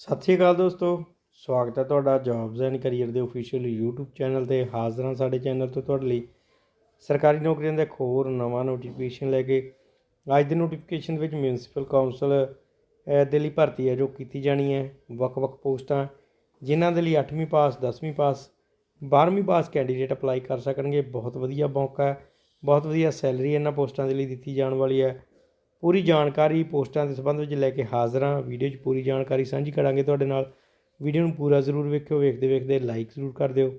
ਸਤਿ ਸ਼੍ਰੀ ਅਕਾਲ ਦੋਸਤੋ, ਸਵਾਗਤ ਹੈ ਤੁਹਾਡਾ ਜੌਬਸ ਐਂਡ ਕੈਰੀਅਰ ਦੇ ਅਫੀਸ਼ੀਅਲ YouTube ਚੈਨਲ ਤੇ। ਹਾਜ਼ਰ ਹਾਂ ਸਾਡੇ ਚੈਨਲ ਤੋਂ ਤੁਹਾਡੇ ਲਈ। ਸਰਕਾਰੀ ਨੌਕਰੀਆਂ ਦਾ ਇੱਕ ਹੋਰ ਨਵਾਂ ਨੋਟੀਫਿਕੇਸ਼ਨ ਲੈ ਕੇ। ਅੱਜ ਦੇ ਨੋਟੀਫਿਕੇਸ਼ਨ ਵਿੱਚ ਮਿਊਨਿਸਪਲ ਕਾਉਂਸਲ ਦੇ ਲਈ ਭਰਤੀ ਹੈ ਜੋ ਕੀਤੀ ਜਾਣੀ ਹੈ। ਵੱਖ-ਵੱਖ ਪੋਸਟਾਂ, ਜਿਨ੍ਹਾਂ ਦੇ ਲਈ 8ਵੀਂ ਪਾਸ 10ਵੀਂ ਪਾਸ 12ਵੀਂ ਪਾਸ ਕੈਂਡੀਡੇਟ ਅਪਲਾਈ ਕਰ ਸਕਣਗੇ। ਬਹੁਤ ਵਧੀਆ ਮੌਕਾ ਹੈ। ਬਹੁਤ ਵਧੀਆ ਸੈਲਰੀ ਇਹਨਾਂ ਪੋਸਟਾਂ ਦੇ ਲਈ ਦਿੱਤੀ ਜਾਣ ਵਾਲੀ ਹੈ। ਪੂਰੀ ਜਾਣਕਾਰੀ ਪੋਸਟਾਂ ਦੇ ਸੰਬੰਧ ਵਿੱਚ ਲੈ ਕੇ ਹਾਜ਼ਰ ਹਾਂ। ਵੀਡੀਓ 'ਚ ਪੂਰੀ ਜਾਣਕਾਰੀ ਸਾਂਝੀ ਕਰਾਂਗੇ ਤੁਹਾਡੇ ਨਾਲ। ਵੀਡੀਓ ਨੂੰ ਪੂਰਾ ਜ਼ਰੂਰ ਵੇਖਿਓ, ਵੇਖਦੇ ਵੇਖਦੇ ਲਾਈਕ ਜ਼ਰੂਰ ਕਰ ਦਿਓ।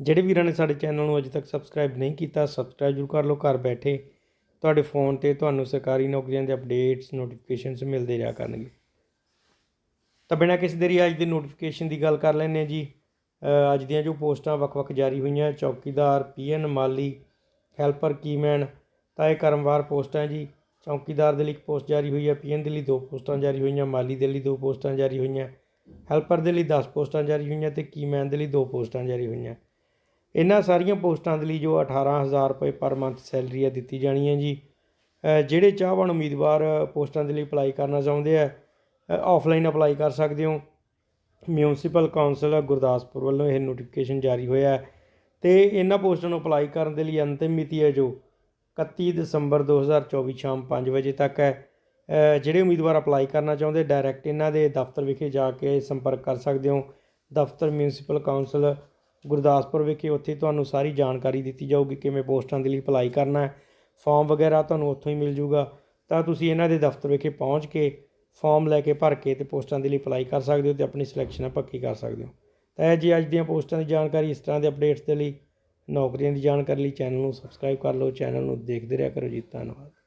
ਜਿਹੜੇ ਵੀਰਾਂ ਨੇ ਸਾਡੇ ਚੈਨਲ ਨੂੰ ਅਜੇ ਤੱਕ ਸਬਸਕ੍ਰਾਈਬ ਨਹੀਂ ਕੀਤਾ ਸਬਸਕ੍ਰਾਈਬ ਜ਼ਰੂਰ ਕਰ ਲਓ, ਘਰ ਬੈਠੇ ਤੁਹਾਡੇ ਫੋਨ ਤੇ ਤੁਹਾਨੂੰ ਸਰਕਾਰੀ ਨੌਕਰੀਆਂ ਦੇ ਅਪਡੇਟਸ ਨੋਟੀਫਿਕੇਸ਼ਨਸ ਮਿਲਦੇ ਰਿਹਾ ਕਰਨਗੇ। ਤਾਂ ਬਿਨਾਂ ਕਿਸੇ ਦੇਰੀ ਅੱਜ ਦੇ ਨੋਟੀਫਿਕੇਸ਼ਨ ਦੀ ਗੱਲ ਕਰ ਲੈਂਦੇ ਹਾਂ ਜੀ। ਅੱਜ ਦੀਆਂ ਜੋ ਪੋਸਟਾਂ ਵੱਖ-ਵੱਖ ਜਾਰੀ ਹੋਈਆਂ, ਚੌਕੀਦਾਰ ਪੀਐਨ ਮਾਲੀ ਹੈਲਪਰ ਕੀਮੈਨ ਤਾਂ ਇਹ ਕਰਮਵਾਰ ਪੋਸਟਾਂ ਜੀ। ਚੌਕੀਦਾਰ ਦੇ ਲਈ ਇੱਕ ਪੋਸਟ ਜਾਰੀ ਹੋਈ ਹੈ, ਪੀਐਨ ਦੇ ਲਈ ਦੋ ਪੋਸਟਾਂ ਜਾਰੀ ਹੋਈਆਂ, ਮਾਲੀ ਦੇ ਲਈ ਦੋ ਪੋਸਟਾਂ ਜਾਰੀ ਹੋਈਆਂ, ਹੈਲਪਰ ਦੇ ਲਈ 10 ਪੋਸਟਾਂ ਜਾਰੀ ਹੋਈਆਂ ਤੇ ਕੀਮੈਨ ਦੇ ਲਈ ਦੋ ਪੋਸਟਾਂ ਜਾਰੀ ਹੋਈਆਂ। ਇਹਨਾਂ ਸਾਰੀਆਂ ਪੋਸਟਾਂ ਦੇ ਲਈ ਜੋ 18000 ਰੁਪਏ ਪਰ ਮੰਥ ਸੈਲਰੀ ਹੈ, ਦਿੱਤੀ ਜਾਣੀ ਹੈ ਜੀ। ਜਿਹੜੇ ਚਾਹਵਾਨ ਉਮੀਦਵਾਰ ਪੋਸਟਾਂ ਦੇ ਲਈ ਅਪਲਾਈ ਕਰਨਾ ਚਾਹੁੰਦੇ ਆ ਆਫਲਾਈਨ ਅਪਲਾਈ ਕਰ ਸਕਦੇ ਹੋ। ਮਿਊਨਿਸਪਲ ਕਾਉਂਸਲ ਗੁਰਦਾਸਪੁਰ ਵੱਲੋਂ ਇਹ ਨੋਟੀਫਿਕੇਸ਼ਨ ਜਾਰੀ ਹੋਇਆ ਹੈ ਤੇ ਇਹਨਾਂ ਪੋਸਟਾਂ ਨੂੰ ਅਪਲਾਈ ਕਰਨ ਦੇ ਲਈ ਅੰਤਿਮ ਮਿਤੀ ਹੈ ਜੋ 31 ਦਸੰਬਰ 2024 ਸ਼ਾਮ 5 ਵਜੇ ਤੱਕ ਹੈ। ਜਿਹੜੇ ਉਮੀਦਵਾਰ ਅਪਲਾਈ ਕਰਨਾ ਚਾਹੁੰਦੇ ਡਾਇਰੈਕਟ ਇਹਨਾਂ ਦੇ ਦਫ਼ਤਰ ਵਿਖੇ ਜਾ ਕੇ ਸੰਪਰਕ ਕਰ ਸਕਦੇ ਹੋ। ਦਫ਼ਤਰ ਮਿਊਨਿਸਪਲ ਕਾਉਂਸਲ ਗੁਰਦਾਸਪੁਰ ਵਿਖੇ ਉੱਥੇ ਤੁਹਾਨੂੰ ਸਾਰੀ ਜਾਣਕਾਰੀ ਦਿੱਤੀ ਜਾਊਗੀ ਕਿਵੇਂ ਪੋਸਟਾਂ ਦੇ ਲਈ ਅਪਲਾਈ ਕਰਨਾ ਹੈ। ਫਾਰਮ ਵਗੈਰਾ ਤੁਹਾਨੂੰ ਉੱਥੋਂ ਹੀ ਮਿਲ ਜੂਗਾ। ਤਾਂ ਤੁਸੀਂ ਇਹਨਾਂ ਦੇ ਦਫ਼ਤਰ ਵਿਖੇ ਪਹੁੰਚ ਕੇ ਫਾਰਮ ਲੈ ਕੇ ਭਰ ਕੇ ਤੇ ਪੋਸਟਾਂ ਦੇ ਲਈ ਅਪਲਾਈ ਕਰ ਸਕਦੇ ਹੋ ਤੇ ਆਪਣੀ ਸਿਲੈਕਸ਼ਨ ਪੱਕੀ ਕਰ ਸਕਦੇ ਹੋ। ਤਾਂ ਇਹ ਜੀ ਅੱਜ ਦੀਆਂ ਪੋਸਟਾਂ ਦੀ ਜਾਣਕਾਰੀ, ਇਸ ਤਰ੍ਹਾਂ ਦੇ ਅਪਡੇਟਸ ਦੇ ਲਈ ਨੌਕਰੀਆਂ ਦੀ ਜਾਣਕਾਰੀ ਲਈ ਚੈਨਲ ਨੂੰ ਸਬਸਕ੍ਰਾਈਬ ਕਰ ਲਓ, ਚੈਨਲ ਨੂੰ ਦੇਖਦੇ ਰਿਹਾ ਕਰੋ ਜੀ, ਧੰਨਵਾਦ।